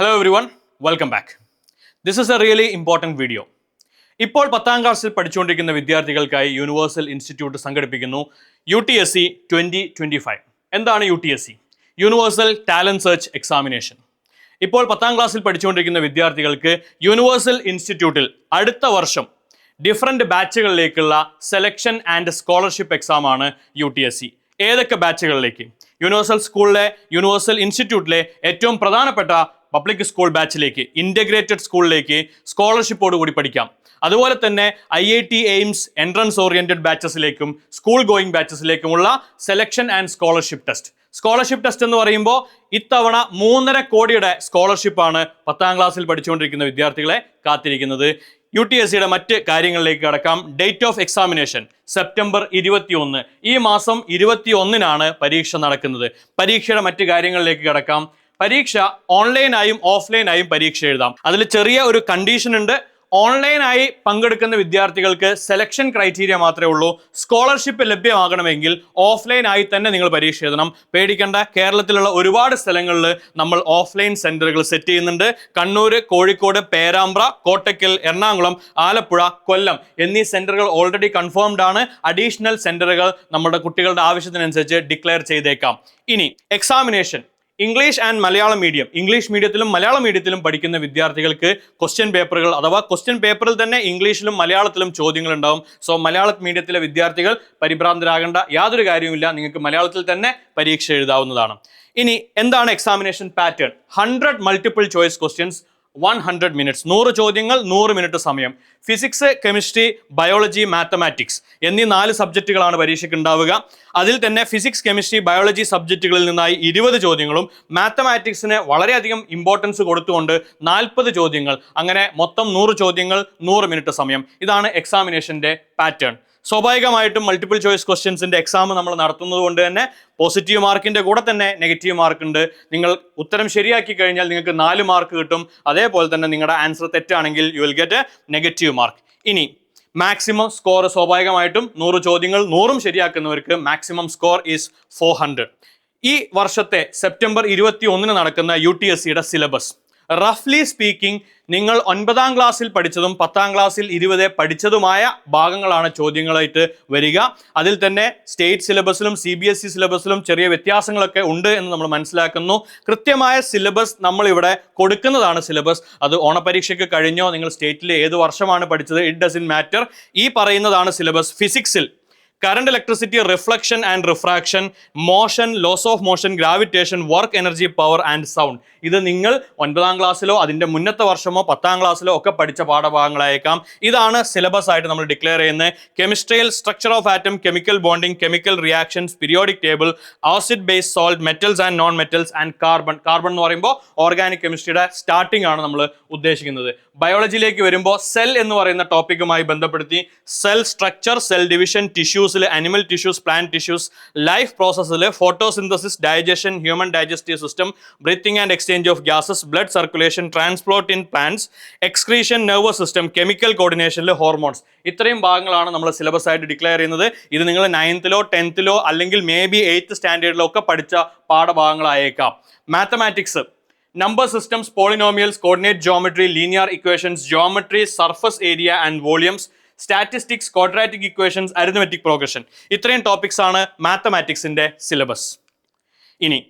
Hello everyone welcome back this is a really important video ഇപ്പോൾ പത്താം ക്ലാസ്സിൽ പഠിച്ചുകൊണ്ടിരിക്കുന്ന വിദ്യാർത്ഥികൾക്കായി യൂണിവേഴ്സൽ ഇൻസ്റ്റിറ്റ്യൂട്ട് സംഘടിപ്പിക്കുന്നു U T S C twenty twenty five എന്താണ് U T S C universal talent search examination ഇപ്പോൾ പത്താം ക്ലാസ്സിൽ പഠിച്ചുകൊണ്ടിരിക്കുന്ന വിദ്യാർത്ഥികൾക്ക് യൂണിവേഴ്സൽ ഇൻസ്റ്റിറ്റ്യൂട്ടിൽ അടുത്ത വർഷം ഡിഫറെന്റ് ബാച്ചുകളിലേക്കുള്ള സെലക്ഷൻ ആൻഡ് സ്കോളർഷിപ്പ് എക്സാമാണ് യു ടി എസ് സി ഏതൊക്കെ ബാച്ചുകളിലേക്ക് യൂണിവേഴ്സൽ സ്കൂളിലെ യൂണിവേഴ്സൽ ഇൻസ്റ്റിറ്റ്യൂട്ടിലെ ഏറ്റവും പ്രധാനപ്പെട്ട പബ്ലിക് സ്കൂൾ ബാച്ചിലേക്ക് ഇന്റഗ്രേറ്റഡ് സ്കൂളിലേക്ക് സ്കോളർഷിപ്പോട് കൂടി പഠിക്കാം. അതുപോലെ തന്നെ I I T AIIMS entrance oriented ബാച്ചസിലേക്കും school going ബാച്ചസിലേക്കുമുള്ള selection and scholarship test scholarship test എന്ന് പറയുമ്പോൾ ഇത്തവണ മൂന്നര കോടിയുടെ സ്കോളർഷിപ്പാണ് പത്താം ക്ലാസ്സിൽ പഠിച്ചുകൊണ്ടിരിക്കുന്ന വിദ്യാർത്ഥികളെ കാത്തിരിക്കുന്നത്. യു ടി എസ് സിയുടെ മറ്റ് കാര്യങ്ങളിലേക്ക് കടക്കാം. ഡേറ്റ് ഓഫ് എക്സാമിനേഷൻ സെപ്റ്റംബർ ഇരുപത്തിയൊന്ന്. ഈ മാസം ഇരുപത്തി ഒന്നിനാണ് പരീക്ഷ നടക്കുന്നത്. പരീക്ഷയുടെ മറ്റ് കാര്യങ്ങളിലേക്ക് കടക്കാം. പരീക്ഷ ഓൺലൈനായും ഓഫ്ലൈനായും പരീക്ഷ എഴുതാം. അതിൽ ചെറിയ ഒരു കണ്ടീഷൻ ഉണ്ട്. ഓൺലൈനായി പങ്കെടുക്കുന്ന വിദ്യാർത്ഥികൾക്ക് സെലക്ഷൻ ക്രൈറ്റീരിയ മാത്രമേ ഉള്ളൂ. സ്കോളർഷിപ്പ് ലഭ്യമാകണമെങ്കിൽ ഓഫ്ലൈനായി തന്നെ നിങ്ങൾ പരീക്ഷ എഴുതണം. പേടിക്കേണ്ട. കേരളത്തിലുള്ള ഒരുപാട് സ്ഥലങ്ങളിൽ നമ്മൾ ഓഫ്ലൈൻ സെന്ററുകൾ സെറ്റ് ചെയ്യുന്നുണ്ട്. കണ്ണൂർ കോഴിക്കോട് പേരാമ്പ്ര കോട്ടക്കൽ എറണാകുളം ആലപ്പുഴ കൊല്ലം എന്നീ സെന്ററുകൾ ഓൾറെഡി കൺഫേംഡ് ആണ്. അഡീഷണൽ സെന്ററുകൾ നമ്മുടെ കുട്ടികളുടെ ആവശ്യത്തിനനുസരിച്ച് ഡിക്ലെയർ ചെയ്തേക്കാം. ഇനി examination English and Malayalam medium English മീഡിയത്തിലും Malayalam മീഡിയത്തിലും പഠിക്കുന്ന വിദ്യാർത്ഥികൾക്ക് ക്വസ്റ്റ്യൻ പേപ്പറുകൾ അഥവാ ക്വസ്റ്റ്യൻ പേപ്പറിൽ തന്നെ ഇംഗ്ലീഷിലും മലയാളത്തിലും ചോദ്യങ്ങൾ ഉണ്ടാവും സോ മലയാള മീഡിയത്തിലെ വിദ്യാർത്ഥികൾ പരിഭ്രാന്തരാകേണ്ട യാതൊരു കാര്യവുമില്ല. നിങ്ങൾക്ക് മലയാളത്തിൽ തന്നെ പരീക്ഷ എഴുതാവുന്നതാണ്. ഇനി എന്താണ് examination pattern hundred multiple choice questions one hundred minutes നൂറ് ചോദ്യങ്ങൾ നൂറ് മിനിറ്റ് സമയം. ഫിസിക്സ് കെമിസ്ട്രി ബയോളജി മാത്തമാറ്റിക്സ് എന്നീ നാല് സബ്ജക്റ്റുകളാണ് പരീക്ഷയ്ക്ക് ഉണ്ടാവുക അതിൽ തന്നെ ഫിസിക്സ് കെമിസ്ട്രി ബയോളജി സബ്ജക്റ്റുകളിൽ നിന്നായി ഇരുപത് ചോദ്യങ്ങളും മാത്തമാറ്റിക്സിന് വളരെയധികം ഇമ്പോർട്ടൻസ് കൊടുത്തുകൊണ്ട് നാൽപ്പത് ചോദ്യങ്ങൾ അങ്ങനെ മൊത്തം നൂറ് ചോദ്യങ്ങൾ നൂറ് മിനിറ്റ് സമയം. ഇതാണ് എക്സാമിനേഷന്റെ പാറ്റേൺ സ്വാഭാവികമായിട്ടും മൾട്ടിപ്പിൾ ചോയ്സ് ക്വസ്റ്റ്യൻസിന്റെ എക്സാം നമ്മൾ നടത്തുന്നത് കൊണ്ട് തന്നെ പോസിറ്റീവ് മാർക്കിന്റെ കൂടെ തന്നെ നെഗറ്റീവ് മാർക്ക് ഉണ്ട്. നിങ്ങൾ ഉത്തരം ശരിയാക്കി കഴിഞ്ഞാൽ നിങ്ങൾക്ക് നാല് മാർക്ക് കിട്ടും. അതേപോലെ തന്നെ നിങ്ങളുടെ ആൻസർ തെറ്റാണെങ്കിൽ you will get negative mark ഇനി മാക്സിമം സ്കോർ സ്വാഭാവികമായിട്ടും നൂറ് ചോദ്യങ്ങൾ നൂറും ശരിയാക്കുന്നവർക്ക് maximum score is four hundred ഈ വർഷത്തെ സെപ്റ്റംബർ ഇരുപത്തി ഒന്നിന് നടക്കുന്ന യു ടി എസ് സിയുടെ സിലബസ് റഫ്ലി സ്പീക്കിംഗ് നിങ്ങൾ ഒൻപതാം ക്ലാസ്സിൽ പഠിച്ചതും പത്താം ക്ലാസ്സിൽ ഇരുപത് പഠിച്ചതുമായ ഭാഗങ്ങളാണ് ചോദ്യങ്ങളായിട്ട് വരിക. അതിൽ തന്നെ സ്റ്റേറ്റ് സിലബസിലും സി ബി എസ് ഇ സിലബസിലും ചെറിയ വ്യത്യാസങ്ങളൊക്കെ ഉണ്ട് എന്ന് നമ്മൾ മനസ്സിലാക്കുന്നു. കൃത്യമായ സിലബസ് നമ്മളിവിടെ കൊടുക്കുന്നതാണ് സിലബസ് അത് ഓണപരീക്ഷയ്ക്ക് കഴിഞ്ഞോ നിങ്ങൾ സ്റ്റേറ്റിലെ ഏത് വർഷമാണ് പഠിച്ചത് ഇറ്റ് ഡസൻ മാറ്റർ ഈ പറയുന്നതാണ് syllabus ഫിസിക്സിൽ current electricity reflection and refraction motion laws of motion gravitation work energy power and sound ഇത് നിങ്ങൾ ഒൻപതാം ക്ലാസ്സിലോ അതിന്റെ മുന്നത്തെ വർഷമോ പത്താം ക്ലാസ്സിലോ ഒക്കെ പഠിച്ച പാഠഭാഗങ്ങളായേക്കാം. ഇതാണ് സിലബസ് ആയിട്ട് നമ്മൾ ഡിക്ലെയർ ചെയ്യുന്നത്. കെമിസ്ട്രിയിൽ structure of atom chemical bonding chemical reactions periodic table acid base salt metals and non metals and carbon carbon എന്ന് പറയുമ്പോൾ ഓർഗാനിക് കെമിസ്ട്രിയുടെ സ്റ്റാർട്ടിംഗ് ആണ് നമ്മൾ ഉദ്ദേശിക്കുന്നത്. ബയോളജിയിലേക്ക് വരുമ്പോൾ സെൽ എന്ന് പറയുന്ന ടോപ്പിക്കുമായി ബന്ധപ്പെടുത്തി cell structure cell division ടിഷ്യൂസിൽ animal tissues plant tissues life പ്രോസസ്സിൽ photosynthesis digestion human digestive system breathing and exchange of gases blood circulation transport in plants excretion nervous system chemical കോർഡിനേഷനിൽ hormones ഇത്രയും ഭാഗങ്ങളാണ് നമ്മൾ സിലബസ് ആയിട്ട് declare ചെയ്യുന്നത്. ഇത് നിങ്ങൾ നയൻത്തിലോ ടെൻത്തിലോ അല്ലെങ്കിൽ may be eighth സ്റ്റാൻഡേർഡിലോ ഒക്കെ പഠിച്ച പാഠഭാഗങ്ങളായേക്കാം. Mathematics number systems polynomials coordinate geometry linear equations geometry surface area and volumes, statistics quadratic equations arithmetic progression ഇത്രയും ടോപ്പിക്സ് ആണ് മാത്തമാറ്റിക്സിന്റെ സിലബസ് ഇനി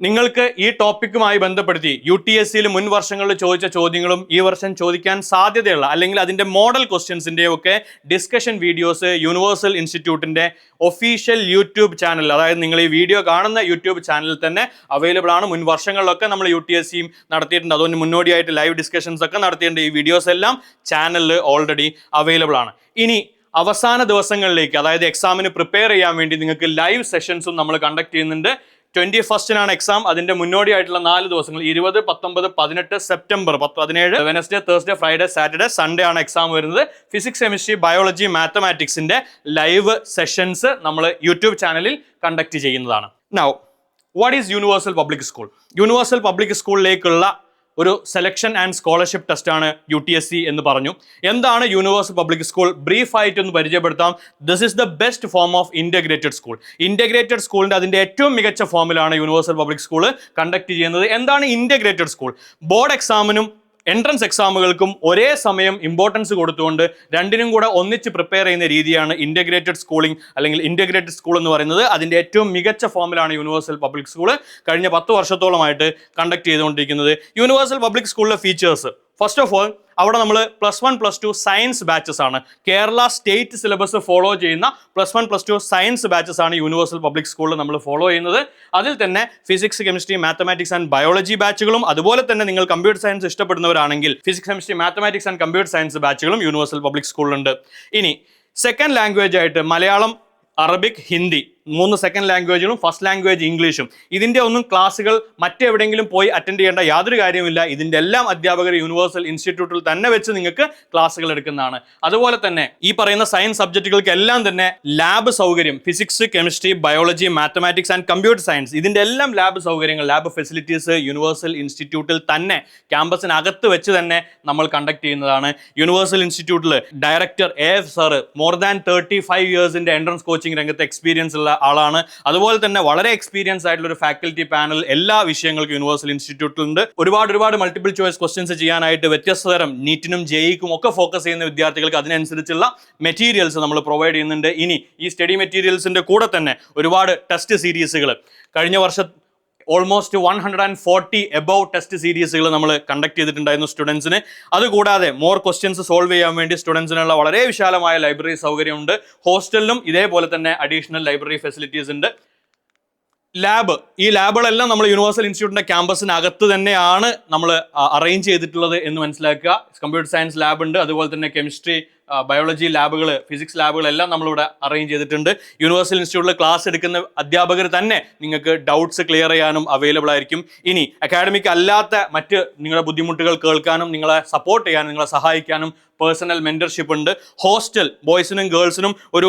നിങ്ങൾക്ക് ഈ ടോപ്പിക്കുമായി ബന്ധപ്പെടുത്തി യു ടി എസ് സിയിൽ മുൻ വർഷങ്ങളിൽ ചോദിച്ച ചോദ്യങ്ങളും ഈ വർഷം ചോദിക്കാൻ സാധ്യതയുള്ള അല്ലെങ്കിൽ അതിന്റെ മോഡൽ ക്വസ്റ്റ്യൻസിന്റെയും ഒക്കെ ഡിസ്കഷൻ വീഡിയോസ് യൂണിവേഴ്സൽ ഇൻസ്റ്റിറ്റ്യൂട്ടിന്റെ ഒഫീഷ്യൽ യൂട്യൂബ് ചാനൽ അതായത് നിങ്ങൾ ഈ വീഡിയോ കാണുന്ന യൂട്യൂബ് ചാനലിൽ തന്നെ അവൈലബിൾ ആണ്. മുൻ വർഷങ്ങളിലൊക്കെ നമ്മൾ യു ടി എസ് സിയും നടത്തിയിട്ടുണ്ട്. അതുകൊണ്ട് മുന്നോടിയായിട്ട് ലൈവ് ഡിസ്കഷൻസ് ഒക്കെ നടത്തിയിട്ടുണ്ട്. ഈ വീഡിയോസ് എല്ലാം ചാനലിൽ ഓൾറെഡി അവൈലബിൾ ആണ്. ഇനി അവസാന ദിവസങ്ങളിലേക്ക് അതായത് എക്സാമിന് പ്രിപ്പയർ ചെയ്യാൻ വേണ്ടി നിങ്ങൾക്ക് ലൈവ് സെഷൻസും നമ്മൾ കണ്ടക്ട് ചെയ്യുന്നുണ്ട്. ട്വന്റി ഫസ്റ്റിനാണ് എക്സാം അതിന്റെ മുന്നോടിയായിട്ടുള്ള നാല് ദിവസങ്ങൾ ഇരുപത് പത്തൊമ്പത് പതിനെട്ട് സെപ്റ്റംബർ പത്ത് പതിനേഴ് Wednesday Thursday Friday Saturday Sunday ആണ് എക്സാം വരുന്നത്. ഫിസിക്സ് കെമിസ്ട്രി ബയോളജി മാത്തമാറ്റിക്സിന്റെ ലൈവ് സെഷൻസ് നമ്മൾ യൂട്യൂബ് ചാനലിൽ കണ്ടക്ട് ചെയ്യുന്നതാണ്. Now what is universal public school universal public സ്കൂളിലേക്കുള്ള ഒരു സെലക്ഷൻ ആൻഡ് സ്കോളർഷിപ്പ് ടെസ്റ്റാണ് യു ടി എസ് സി എന്ന് പറഞ്ഞു. എന്താണ് യൂണിവേഴ്സൽ പബ്ലിക് സ്കൂൾ ബ്രീഫ് ആയിട്ട് ഒന്ന് പരിചയപ്പെടുത്താം this is the best form of integrated school integrated സ്കൂളിന്റെ അതിന്റെ ഏറ്റവും മികച്ച ഫോമിലാണ് യൂണിവേഴ്സൽ പബ്ലിക് സ്കൂൾ കണ്ടക്ട് ചെയ്യുന്നത്. എന്താണ് ഇന്റഗ്രേറ്റഡ് സ്കൂൾ ബോർഡ് എക്സാമിനും എൻട്രൻസ് എക്സാമുകൾക്കും ഒരേ സമയം ഇമ്പോർട്ടൻസ് കൊടുത്തുകൊണ്ട് രണ്ടിനും കൂടെ ഒന്നിച്ച് പ്രിപ്പയർ ചെയ്യുന്ന രീതിയാണ് ഇന്റഗ്രേറ്റഡ് സ്കൂളിംഗ് അല്ലെങ്കിൽ ഇന്റഗ്രേറ്റഡ് സ്കൂൾ എന്ന് പറയുന്നത്. അതിന്റെ ഏറ്റവും മികച്ച ഫോമിലാണ് യൂണിവേഴ്സൽ പബ്ലിക് സ്കൂൾ കഴിഞ്ഞ പത്ത് വർഷത്തോളമായിട്ട് കണ്ടക്ട് ചെയ്തുകൊണ്ടിരിക്കുന്നത് യൂണിവേഴ്സൽ പബ്ലിക് സ്കൂളിലെ ഫീച്ചേഴ്സ് ഫസ്റ്റ് ഓഫ് ഓൾ അവിടെ നമ്മൾ plus one plus two science batches ആണ്. കേരള സ്റ്റേറ്റ് സിലബസ് ഫോളോ ചെയ്യുന്ന plus one plus two science batches ആണ് യൂണിവേഴ്സൽ പബ്ലിക് സ്കൂളിൽ നമ്മൾ ഫോളോ ചെയ്യുന്നത്. അതിൽ തന്നെ physics chemistry mathematics and biology ബാച്ചുകളും അതുപോലെ തന്നെ നിങ്ങൾ computer science ഇഷ്ടപ്പെടുന്നവരാണെങ്കിൽ physics chemistry mathematics and computer science ബാച്ചുകളും universal public സ്കൂളിലുണ്ട് ഇനി സെക്കൻഡ് ലാംഗ്വേജ് ആയിട്ട് മലയാളം അറബിക് ഹിന്ദി മൂന്ന് സെക്കൻഡ് ലാംഗ്വേജുകളും ഫസ്റ്റ് ലാംഗ്വേജ് ഇംഗ്ലീഷും ഇതിന്റെ ഒന്നും ക്ലാസ്സുകൾ മറ്റെവിടെയെങ്കിലും പോയി അറ്റൻഡ് ചെയ്യേണ്ട യാതൊരു കാര്യമില്ല ഇതിന്റെ എല്ലാം അധ്യാപകർ യൂണിവേഴ്സൽ ഇൻസ്റ്റിറ്റ്യൂട്ടിൽ തന്നെ വെച്ച് നിങ്ങൾക്ക് ക്ലാസ്സുകൾ എടുക്കുന്നതാണ്. അതുപോലെ തന്നെ ഈ പറയുന്ന സയൻസ് സബ്ജക്റ്റുകൾക്ക് എല്ലാം തന്നെ ലാബ് സൗകര്യം physics chemistry biology mathematics and computer science ഇതിന്റെ എല്ലാം ലാബ് സൗകര്യങ്ങൾ ലാബ് ഫെസിലിറ്റീസ് യൂണിവേഴ്സൽ ഇൻസ്റ്റിറ്റ്യൂട്ടിൽ തന്നെ ക്യാമ്പസിനകത്ത് വെച്ച് തന്നെ നമ്മൾ കണ്ടക്ട് ചെയ്യുന്നതാണ്. യൂണിവേഴ്സൽ ഇൻസ്റ്റിറ്റ്യൂട്ടിൽ director A F sir more than thirty five ഇയേഴ്സിന്റെ entrance coaching രംഗത്ത് എക്സ്പീരിയൻസ് ഉള്ള ആളാണ്. അതുപോലെ തന്നെ വളരെ എക്സ്പീരിയൻസ് ആയിട്ടുള്ള ഒരു ഫാക്കൽറ്റി പാനൽ എല്ലാ വിഷയങ്ങൾക്കും യൂണിവേഴ്സൽ ഇൻസ്റ്റിറ്റ്യൂട്ടിൽ ഉണ്ട് ഒരുപാട് ഒരുപാട് മൾട്ടിപ്പിൾ ചോയ്സ് ക്വസ്റ്റ്യൻസ് ചെയ്യാനായിട്ട് വ്യത്യസ്ത തരം നീറ്റിനും ജെയ്ക്കും ഒക്കെ ഫോക്കസ് ചെയ്യുന്ന വിദ്യാർത്ഥികൾക്ക് അതിനനുസരിച്ചുള്ള മെറ്റീരിയൽസ് നമ്മൾ പ്രൊവൈഡ് ചെയ്യുന്നുണ്ട്. ഇനി ഈ സ്റ്റഡി മെറ്റീരിയൽസിന്റെ കൂടെ തന്നെ ഒരുപാട് ടെസ്റ്റ് സീരീസുകൾ കഴിഞ്ഞ വർഷം almost one hundred and forty above test സീരീസുകൾ നമ്മൾ കണ്ടക്ട് ചെയ്തിട്ടുണ്ടായിരുന്നു സ്റ്റുഡൻസിന് അതുകൂടാതെ മോർ ക്വസ്റ്റ്യൻസ് സോൾവ് ചെയ്യാൻ വേണ്ടി സ്റ്റുഡൻസിനുള്ള വളരെ വിശാലമായ ലൈബ്രറി സൗകര്യമുണ്ട്. ഹോസ്റ്റലിലും ഇതേപോലെ തന്നെ അഡീഷണൽ ലൈബ്രറി ഫെസിലിറ്റീസ് ഉണ്ട്. ലാബ് ഈ ലാബുകളെല്ലാം നമ്മൾ യൂണിവേഴ്സൽ ഇൻസ്റ്റിറ്റ്യൂട്ടിന്റെ ക്യാമ്പസിനകത്ത് തന്നെയാണ് നമ്മൾ അറേഞ്ച് ചെയ്തിട്ടുള്ളത് എന്ന് മനസ്സിലാക്കുക. കമ്പ്യൂട്ടർ സയൻസ് ലാബ് ഉണ്ട്. അതുപോലെ തന്നെ കെമിസ്ട്രി ബയോളജി ലാബുകൾ ഫിസിക്സ് ലാബുകൾ എല്ലാം നമ്മളിവിടെ അറേഞ്ച് ചെയ്തിട്ടുണ്ട്. യൂണിവേഴ്സൽ ഇൻസ്റ്റിറ്റ്യൂട്ടിൽ ക്ലാസ് എടുക്കുന്ന അധ്യാപകർ തന്നെ നിങ്ങൾക്ക് ഡൗട്ട്സ് ക്ലിയർ ചെയ്യാനും അവൈലബിൾ ആയിരിക്കും. ഇനി അക്കാഡമിക് അല്ലാത്ത മറ്റ് നിങ്ങളുടെ ബുദ്ധിമുട്ടുകൾ കേൾക്കാനും നിങ്ങളെ സപ്പോർട്ട് ചെയ്യാനും നിങ്ങളെ സഹായിക്കാനും പേഴ്സണൽ മെന്റർഷിപ്പ് ഉണ്ട്. ഹോസ്റ്റൽ ബോയ്സിനും ഗേൾസിനും ഒരു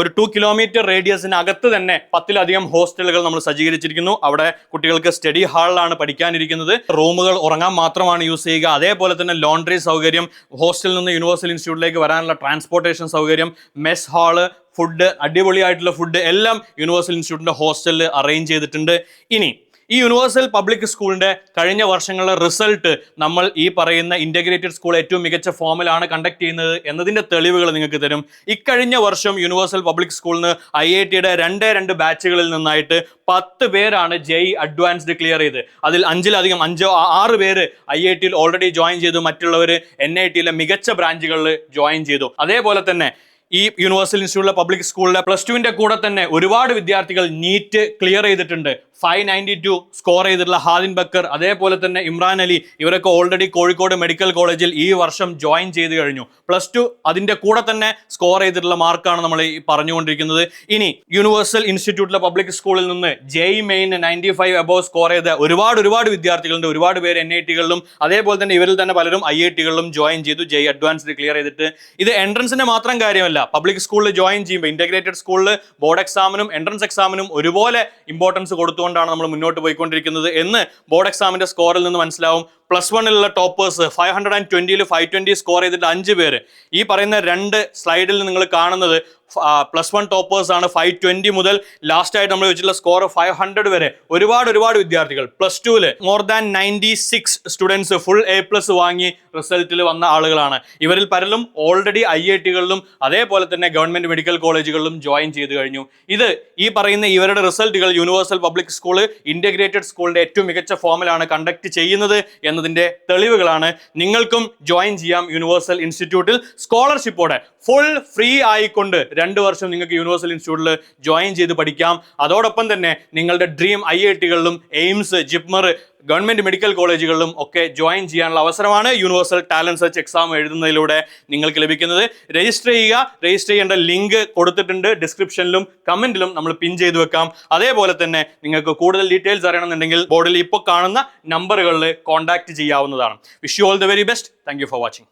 ഒരു ടു കിലോമീറ്റർ റേഡിയസിനകത്ത് തന്നെ പത്തിലധികം ഹോസ്റ്റലുകൾ നമ്മൾ സജ്ജീകരിച്ചിരിക്കുന്നു. അവിടെ കുട്ടികൾക്ക് സ്റ്റഡി ഹാളിലാണ് പഠിക്കാനിരിക്കുന്നത്. റൂമുകൾ ഉറങ്ങാൻ മാത്രമാണ് യൂസ് ചെയ്യുക. അതേപോലെ തന്നെ ലോണ്ടറി സൗകര്യം ഹോസ്റ്റലിൽ നിന്ന് യൂണിവേഴ്സൽ ഇൻസ്റ്റിറ്റ്യൂട്ടിലേക്ക് വരാനുള്ള ട്രാൻസ്പോർട്ടേഷൻ സൗകര്യം മെസ് ഹാൾ ഫുഡ് അടിപൊളിയായിട്ടുള്ള ഫുഡ് എല്ലാം യൂണിവേഴ്സൽ ഇൻസ്റ്റിറ്റ്യൂട്ടിന്റെ ഹോസ്റ്റലിൽ അറേഞ്ച് ചെയ്തിട്ടുണ്ട്. ഇനി ഈ യൂണിവേഴ്സൽ പബ്ലിക് സ്കൂളിന്റെ കഴിഞ്ഞ വർഷങ്ങളിലെ റിസൾട്ട് നമ്മൾ ഈ പറയുന്ന ഇന്റഗ്രേറ്റഡ് സ്കൂൾ ഏറ്റവും മികച്ച ഫോമിലാണ് കണ്ടക്ട് ചെയ്യുന്നത് എന്നതിന്റെ തെളിവുകൾ നിങ്ങൾക്ക് തരും. ഇക്കഴിഞ്ഞ വർഷം യൂണിവേഴ്സൽ പബ്ലിക് സ്കൂളിന് ഐ ഐ ടിയുടെ രണ്ടേ രണ്ട് ബാച്ചുകളിൽ നിന്നായിട്ട് പത്ത് പേരാണ് ജെയ് അഡ്വാൻസ്ഡ് ക്ലിയർ ചെയ്ത്. അതിൽ അഞ്ചിലധികം അഞ്ചോ ആറ് പേര് ഐ ഐ ടിയിൽ ഓൾറെഡി ജോയിൻ ചെയ്തു. മറ്റുള്ളവർ എൻ ഐ ടിയിലെ മികച്ച ബ്രാഞ്ചുകളിൽ ജോയിൻ ചെയ്തു. അതേപോലെ തന്നെ ഈ യൂണിവേഴ്സൽ ഇൻസ്റ്റിറ്റ്യൂട്ടിലെ പബ്ലിക് സ്കൂളിലെ പ്ലസ് ടുവിന്റെ കൂടെ തന്നെ ഒരുപാട് വിദ്യാർത്ഥികൾ നീറ്റ് ക്ലിയർ ചെയ്തിട്ടുണ്ട്. ഫൈവ് നയന്റി ടു സ്കോർ ചെയ്തിട്ടുള്ള ഹാദിൻ ബക്കർ അതേപോലെ തന്നെ ഇമ്രാൻ അലി ഇവരൊക്കെ ഓൾറെഡി കോഴിക്കോട് മെഡിക്കൽ കോളേജിൽ ഈ വർഷം ജോയിൻ ചെയ്ത് കഴിഞ്ഞു. പ്ലസ് ടു അതിന്റെ കൂടെ തന്നെ സ്കോർ ചെയ്തിട്ടുള്ള മാർക്കാണ് നമ്മൾ ഈ പറഞ്ഞുകൊണ്ടിരിക്കുന്നത്. ഇനി യൂണിവേഴ്സൽ ഇൻസ്റ്റിറ്റ്യൂട്ടിലെ പബ്ലിക് സ്കൂളിൽ നിന്ന് JEE main ninety five above score ചെയ്ത ഒരുപാട് ഒരുപാട് വിദ്യാർത്ഥികളുണ്ട്. ഒരുപാട് പേര് എൻ ഐ ടികളിലും അതേപോലെ തന്നെ ഇവരിൽ തന്നെ പലരും ഐ ഐ ടികളിലും ജോയിൻ ചെയ്തു. ജെയ് അഡ്വാൻസ്ഡ് ക്ലിയർ ചെയ്തിട്ട്. ഇത് എൻട്രൻസിന്റെ മാത്രം കാര്യമല്ല പബ്ലിക് സ്കൂളിൽ ജോയിൻ ചെയ്യുമ്പോൾ ഇന്റഗ്രേറ്റഡ് സ്കൂളിൽ ബോർഡ് എക്സാമിനും എൻട്രൻസ് എക്സാമിനും ഒരുപോലെ ഇമ്പോർട്ടൻസ് കൊടുത്തുകൊണ്ടാണ് നമ്മൾ മുന്നോട്ട് പോയിക്കൊണ്ടിരിക്കുന്നത് എന്ന് ബോർഡ് എക്സാമിന്റെ സ്കോറിൽ നിന്ന് മനസ്സിലാവും. പ്ലസ് വണ്ണിലുള്ള ടോപ്പേഴ്സ് ഫൈവ് ഹൺഡ്രഡ് ആൻഡ് ട്വന്റിയിൽ ഫൈവ് ട്വന്റി സ്കോർ ചെയ്തിട്ട് അഞ്ച് പേര്. ഈ പറയുന്ന രണ്ട് സ്ലൈഡിൽ നിങ്ങൾ കാണുന്നത് പ്ലസ് വൺ ടോപ്പേഴ്സ് ആണ് ഫൈവ് ട്വന്റി മുതൽ ലാസ്റ്റ് ആയിട്ട് നമ്മൾ വെച്ചിട്ടുള്ള സ്കോർ ഫൈവ് ഹൺഡ്രഡ് വരെ. ഒരുപാട് ഒരുപാട് വിദ്യാർത്ഥികൾ. പ്ലസ് ടുവിൽ more than ninety six students full A plus വാങ്ങി റിസൾട്ടിൽ വന്ന ആളുകളാണ്. ഇവരിൽ പലരും ഓൾറെഡി ഐ ഐ ടികളിലും അതേപോലെ തന്നെ ഗവൺമെന്റ് മെഡിക്കൽ കോളേജുകളിലും ജോയിൻ ചെയ്തു കഴിഞ്ഞു. ഇത് ഈ പറയുന്ന ഇവരുടെ റിസൾട്ടുകൾ യൂണിവേഴ്സൽ പബ്ലിക് സ്കൂൾ ഇന്റഗ്രേറ്റഡ് സ്കൂളിന്റെ ഏറ്റവും മികച്ച ഫോമിലാണ് കണ്ടക്ട് ചെയ്യുന്നത് എന്നതിന്റെ തെളിവുകളാണ് നിങ്ങൾക്കും ജോയിൻ ചെയ്യാം യൂണിവേഴ്സൽ ഇൻസ്റ്റിറ്റ്യൂട്ടിൽ സ്കോളർഷിപ്പോടെ ഫുൾ ഫ്രീ ആയിക്കൊണ്ട് രണ്ട് വർഷം നിങ്ങൾക്ക് യൂണിവേഴ്സൽ ഇൻസ്റ്റിറ്റ്യൂട്ടിൽ ജോയിൻ ചെയ്ത് പഠിക്കാം. അതോടൊപ്പം തന്നെ നിങ്ങളുടെ ഡ്രീം ഐ ഐ ടികളിലും എയിംസ് ജിപ്മർ ഗവൺമെന്റ് മെഡിക്കൽ കോളേജുകളിലും ഒക്കെ ജോയിൻ ചെയ്യാനുള്ള അവസരമാണ് യൂണിവേഴ്സൽ ടാലന്റ് സെർച്ച് എക്സാം എഴുതുന്നതിലൂടെ നിങ്ങൾക്ക് ലഭിക്കുന്നത്. രജിസ്റ്റർ ചെയ്യുക രജിസ്റ്റർ ചെയ്യേണ്ട ലിങ്ക് കൊടുത്തിട്ടുണ്ട്. ഡിസ്ക്രിപ്ഷനിലും കമന്റിലും നമ്മൾ പിൻ ചെയ്തു വെക്കാം. അതേപോലെ തന്നെ നിങ്ങൾക്ക് കൂടുതൽ ഡീറ്റെയിൽസ് അറിയണമെന്നുണ്ടെങ്കിൽ ബോർഡിൽ ഇപ്പോൾ കാണുന്ന നമ്പറുകളിൽ കോൺടാക്ട് ചെയ്യാവുന്നതാണ്. Wish you all the very best thank for watching